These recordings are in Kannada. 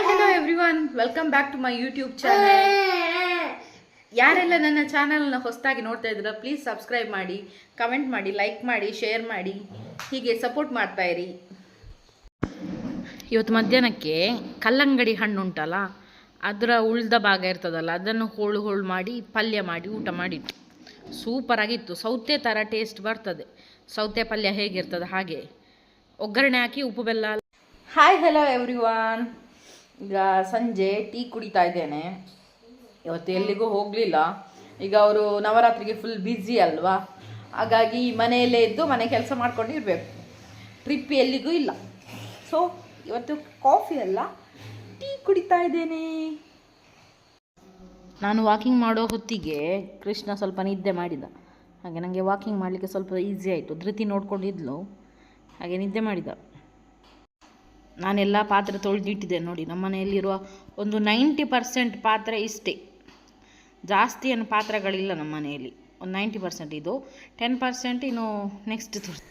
Hi hello every welcome back to my YouTube channel ಯಾರೆಲ್ಲ ನನ್ನ ಚಾನಲ್ನ ಹೊಸದಾಗಿ ನೋಡ್ತಾ ಇದ್ದೀರಾ ಪ್ಲೀಸ್ ಸಬ್ಸ್ಕ್ರೈಬ್ ಮಾಡಿ ಕಮೆಂಟ್ ಮಾಡಿ ಲೈಕ್ ಮಾಡಿ ಶೇರ್ ಮಾಡಿ, ಹೀಗೆ ಸಪೋರ್ಟ್ ಮಾಡ್ತಾ ಇರಿ. ಇವತ್ತು ಮಧ್ಯಾಹ್ನಕ್ಕೆ ಕಲ್ಲಂಗಡಿ ಹಣ್ಣು ಉಂಟಲ್ಲ, ಅದರ ಉಳಿದ ಭಾಗ ಇರ್ತದಲ್ಲ, ಅದನ್ನು ಹೋಳು ಹೋಳು ಮಾಡಿ, ಪಲ್ಯ ಮಾಡಿ, ಊಟ ಮಾಡಿದ್ದು. ಸೂಪರಾಗಿತ್ತು ಸೌತೆ ಥರ ಟೇಸ್ಟ್ ಬರ್ತದೆ. ಸೌತೆ ಪಲ್ಯ ಹೇಗಿರ್ತದೆ ಹಾಗೆ. ಒಗ್ಗರಣೆ ಹಾಕಿ ಉಪ್ಪು ಬೆಲ್ಲ. ಹಾಯ್ ಹಲೋ ಎವ್ರಿ ಈಗ ಸಂಜೆ ಟೀ ಕುಡಿತಾ ಇದ್ದೇನೆ. ಇವತ್ತು ಎಲ್ಲಿಗೂ ಹೋಗಲಿಲ್ಲ. ಈಗ ಅವರು ನವರಾತ್ರಿಗೆ ಫುಲ್ ಬ್ಯುಸಿ ಅಲ್ವಾ? ಹಾಗಾಗಿ ಮನೆಯಲ್ಲೇ ಇದ್ದು ಮನೆ ಕೆಲಸ ಮಾಡ್ಕೊಂಡು ಇರಬೇಕು ಟ್ರಿಪ್ ಎಲ್ಲಿಗೂ ಇಲ್ಲ. ಸೊ ಇವತ್ತು ಕಾಫಿ ಅಲ್ಲ, ಟೀ ಕುಡಿತಾ ಇದ್ದೇನೆ. ನಾನು ವಾಕಿಂಗ್ ಮಾಡೋ ಹೊತ್ತಿಗೆ ಕೃಷ್ಣ ಸ್ವಲ್ಪ ನಿದ್ದೆ ಮಾಡಿದ. ಹಾಗೆ ನನಗೆ ವಾಕಿಂಗ್ ಮಾಡಲಿಕ್ಕೆ ಸ್ವಲ್ಪ ಈಸಿ ಆಯಿತು. ಧೃತಿ ನೋಡ್ಕೊಂಡಿದ್ಲು ಹಾಗೆ ನಿದ್ದೆ ಮಾಡಿದ. ನಾನೆಲ್ಲ ಪಾತ್ರೆ ತೊಳೆದಿಟ್ಟಿದ್ದೆ ನೋಡಿ, ನಮ್ಮ ಮನೆಯಲ್ಲಿರುವ ಒಂದು ನೈಂಟಿ ಪರ್ಸೆಂಟ್ ಪಾತ್ರೆ ಇಷ್ಟೇ. ಜಾಸ್ತಿ ಏನು ಪಾತ್ರೆಗಳಿಲ್ಲ ನಮ್ಮ ಮನೆಯಲ್ಲಿ. ಒಂದು ನೈಂಟಿ ಪರ್ಸೆಂಟ್ ಇದು, ಟೆನ್ ಪರ್ಸೆಂಟ್ ಇನ್ನು ನೆಕ್ಸ್ಟ್ ತೋರಿಸ್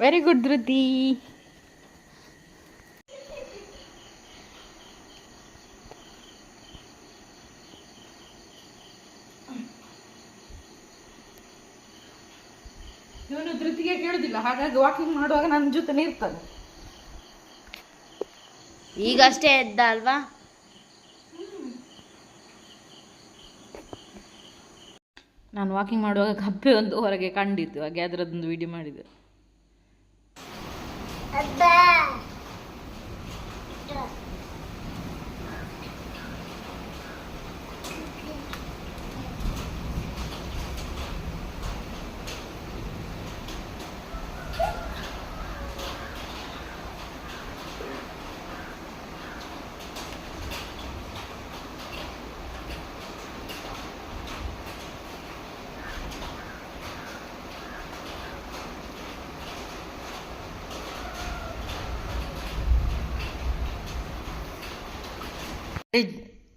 ವೆರಿ ಗುಡ್ ಧೃತಿ ಇವನು ಧೃತಿಗೆ ಕೇಳುದಿಲ್ಲ. ಹಾಗಾಗಿ ವಾಕಿಂಗ್ ಮಾಡುವಾಗ ನನ್ನ ಜೊತೆನೇ ಇರ್ತದೆ ಈಗಷ್ಟೇ ಎದ್ದ ಅಲ್ವಾ? ನಾನು ವಾಕಿಂಗ್ ಮಾಡುವಾಗ ಕಪ್ಪೆ ಒಂದು ಹೊರಗೆ ಕಂಡಿತ್ತು. ಹಾಗೆ ಅದರದ್ದೊಂದು ವಿಡಿಯೋ ಮಾಡಿದೆ. అబ్బా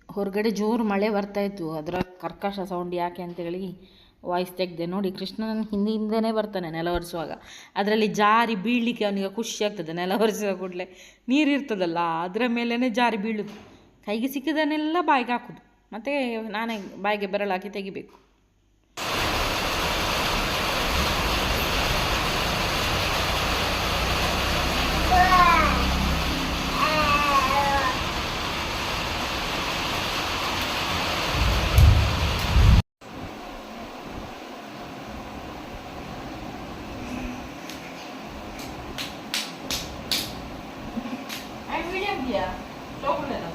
ಹೊರಗಡೆ ಜೋರು ಮಳೆ ಬರ್ತಾಯಿತ್ತು ಅದರ ಕರ್ಕಶ ಸೌಂಡ್ ಯಾಕೆ ಅಂತೇಳಿ ವಾಯ್ಸ್ ತೆಗೆದೆ. ನೋಡಿ ಕೃಷ್ಣನ ಹಿಂದೆ ಬರ್ತಾನೆ ನೆಲ ಒರೆಸುವಾಗ. ಅದರಲ್ಲಿ ಜಾರಿ ಬೀಳಲಿಕ್ಕೆ ಅವನಿಗೆ ಖುಷಿ ಆಗ್ತದೆ ನೆಲ ಒರೆಸುವ ಕೂಡಲೇ. ನೀರು ಇರ್ತದಲ್ಲ, ಅದರ ಮೇಲೇ ಜಾರಿ ಬೀಳುದು. ಕೈಗೆ ಸಿಕ್ಕಿದನ್ನೆಲ್ಲ ಬಾಯಿಗೆ ಹಾಕುದು. ಮತ್ತು ನಾನೇ ಬಾಯಿಗೆ ಬೆರಳಾಕಿ ತೆಗಿಬೇಕು. Yeah, chocolate.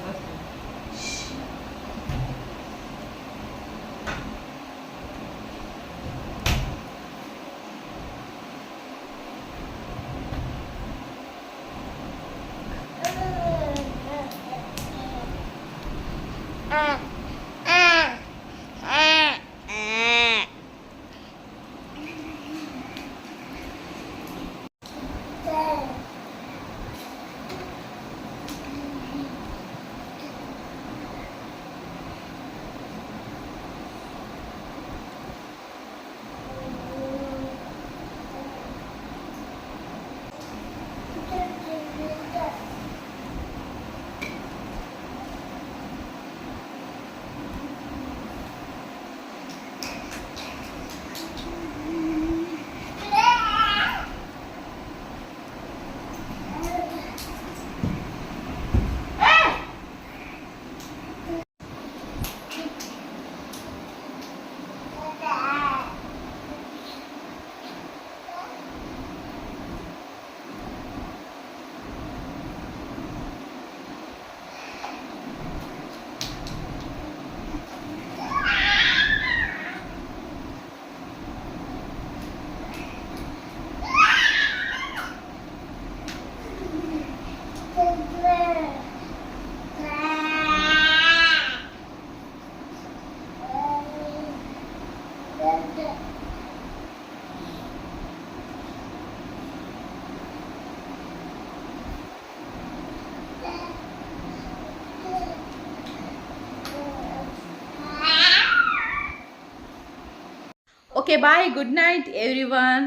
Okay bye good night everyone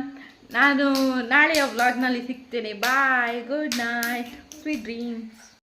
ನಾನು ನಾಳೆಯ ವ್ಲಾಗ್ನಲ್ಲಿ ಸಿಗ್ತೇನೆ. Bye good night sweet dreams